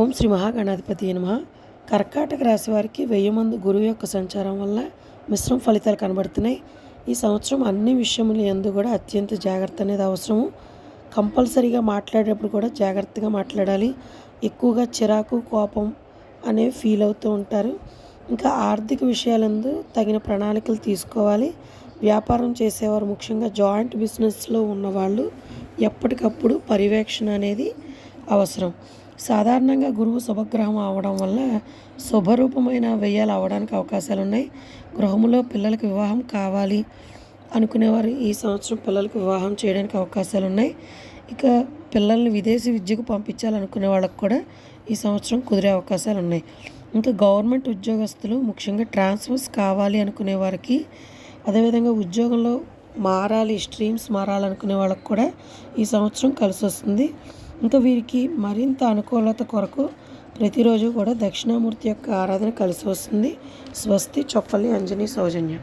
ఓం శ్రీ మహాగణాధిపతి నమ. కర్కాటక రాశి వారికి వెయ్యి మంది గురువు యొక్క సంచారం వల్ల మిశ్రమ ఫలితాలు కనబడుతున్నాయి. ఈ సంవత్సరం అన్ని విషయములు ఎందు కూడా అత్యంత జాగ్రత్త అనేది అవసరము. కంపల్సరీగా మాట్లాడేటప్పుడు కూడా జాగ్రత్తగా మాట్లాడాలి. ఎక్కువగా చిరాకు కోపం అనేవి ఫీల్ అవుతూ ఉంటారు. ఇంకా ఆర్థిక విషయాలందు తగిన ప్రణాళికలు తీసుకోవాలి. వ్యాపారం చేసేవారు ముఖ్యంగా జాయింట్ బిజినెస్లో ఉన్నవాళ్ళు ఎప్పటికప్పుడు పర్యవేక్షణ అనేది అవసరం. సాధారణంగా గురువు శుభగ్రహం అవడం వల్ల శుభరూపమైన వ్యయాలు అవడానికి అవకాశాలు ఉన్నాయి గృహములో పిల్లలకు వివాహం కావాలి అనుకునేవారు ఈ సంవత్సరం పిల్లలకు వివాహం చేయడానికి అవకాశాలు ఉన్నాయి ఇక పిల్లల్ని విదేశీ విద్యకు పంపించాలనుకునే వాళ్ళకు కూడా ఈ సంవత్సరం కుదిరే అవకాశాలు ఉన్నాయి ఇంకా గవర్నమెంట్ ఉద్యోగస్తులు ముఖ్యంగా ట్రాన్స్ఫర్స్ కావాలి అనుకునే వారికి అదేవిధంగా ఉద్యోగంలో మారాలి స్ట్రీమ్స్ మారాలనుకునే వాళ్ళకు కూడా ఈ సంవత్సరం కలిసి వస్తుంది ఇంకా వీరికి మరింత అనుకూలత కొరకు ప్రతిరోజు కూడా దక్షిణామూర్తి యొక్క ఆరాధన కలిసి వస్తుంది. స్వస్తి చొప్పల్లి అంజనీ సౌజన్యం.